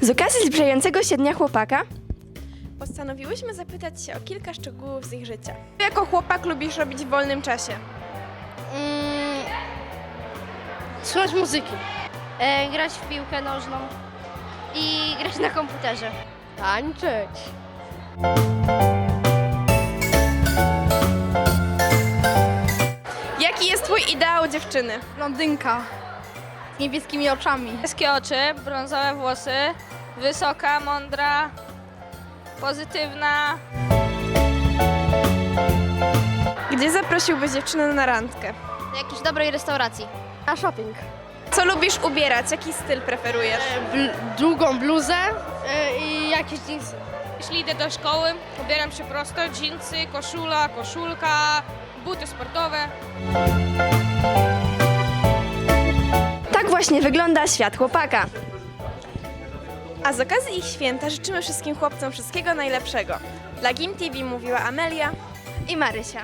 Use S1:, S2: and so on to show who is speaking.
S1: Z okazji zbliżającego się Dnia Chłopaka
S2: Postanowiłyśmy zapytać się o kilka szczegółów z ich życia. Co jako chłopak lubisz robić w wolnym czasie?
S3: Mm, słuchać muzyki. E, grać w piłkę nożną i grać na komputerze. Tańczyć.
S2: Jaki jest twój ideał dziewczyny?
S3: Blondynka. Z niebieskimi oczami.
S4: Niebieskie oczy, brązowe włosy, wysoka, mądra, pozytywna.
S2: Gdzie zaprosiłbyś dziewczynę na randkę?
S3: Do jakiejś dobrej restauracji. Na shopping.
S2: Co lubisz ubierać? Jaki styl preferujesz?
S3: długą bluzę e, i jakieś jeansy.
S4: Jeśli idę do szkoły, ubieram się prosto, dżinsy, koszula, koszulka, buty sportowe.
S1: tak właśnie wygląda świat chłopaka.
S2: A z okazji ich święta życzymy wszystkim chłopcom wszystkiego najlepszego. Dla Gim TV mówiła Amelia.
S1: I Marysia.